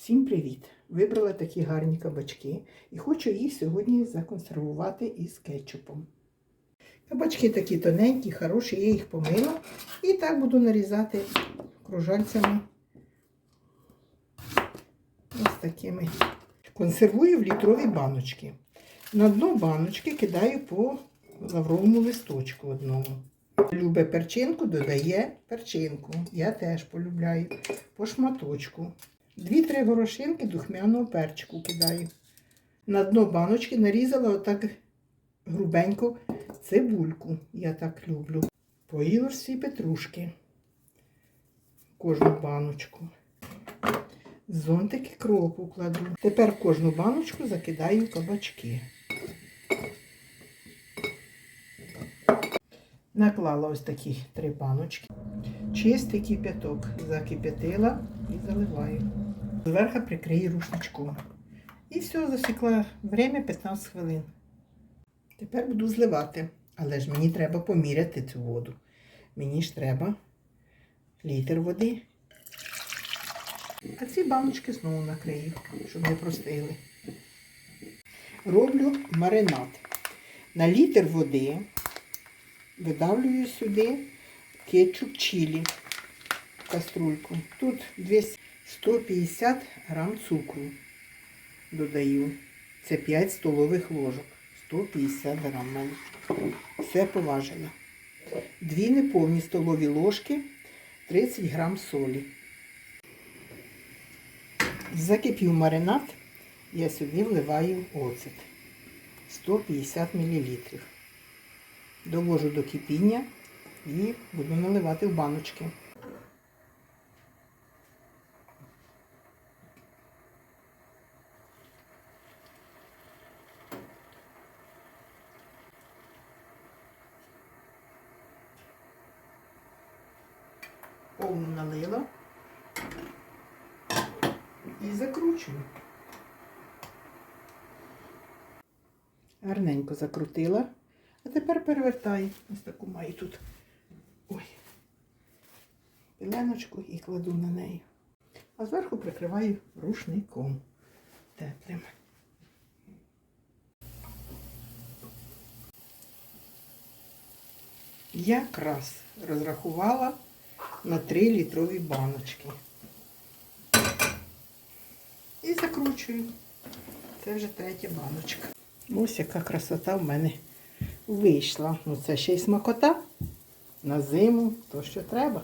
Всім привіт! Вибрала такі гарні кабачки і хочу їх сьогодні законсервувати із кетчупом. Кабачки такі тоненькі, хороші, я їх помила і так буду нарізати кружальцями ось такими. Консервую в літрові баночки. На дно баночки кидаю по лавровому листочку одному. Любе перчинку, додає перчинку. Я теж полюбляю по шматочку. Дві-три горошинки духмяного перчику кидаю. На дно баночки нарізала отак грубенько цибульку. Я так люблю. По ілорсі петрушки. Кожну баночку. Зонтики кропу кладу. Тепер в кожну баночку закидаю кабачки. Наклала ось такі три баночки. Чистий кип'яток закип'ятила і заливаю. Зверху прикрию рушничком. І все, засікла время 15 хвилин. Тепер буду зливати. Але ж мені треба поміряти цю воду. Мені ж треба літр води. А ці баночки знову накрию, щоб не простили. Роблю маринад. На літр води видавлюю сюди кетчуп чилі в каструльку. Тут 200, 150 грам цукру додаю. Це 5 столових ложок. 150 грам. Все поважила. Дві неповні столові ложки, 30 грам солі. Закипів маринад, я сюди вливаю оцет 150 мл. Довожу до кипіння і буду наливати в баночки. Повну налила і закручую. Гарненько закрутила. А тепер перевертаю. Ось таку маю тут. Ой. Пеленочку і кладу на неї. А зверху прикриваю рушником теплим. Якраз розрахувала на 3 літрові баночки. І закручую. Це вже третя баночка. Ось яка красота в мене вийшла. Ну це ще й смакота. На зиму, то що треба.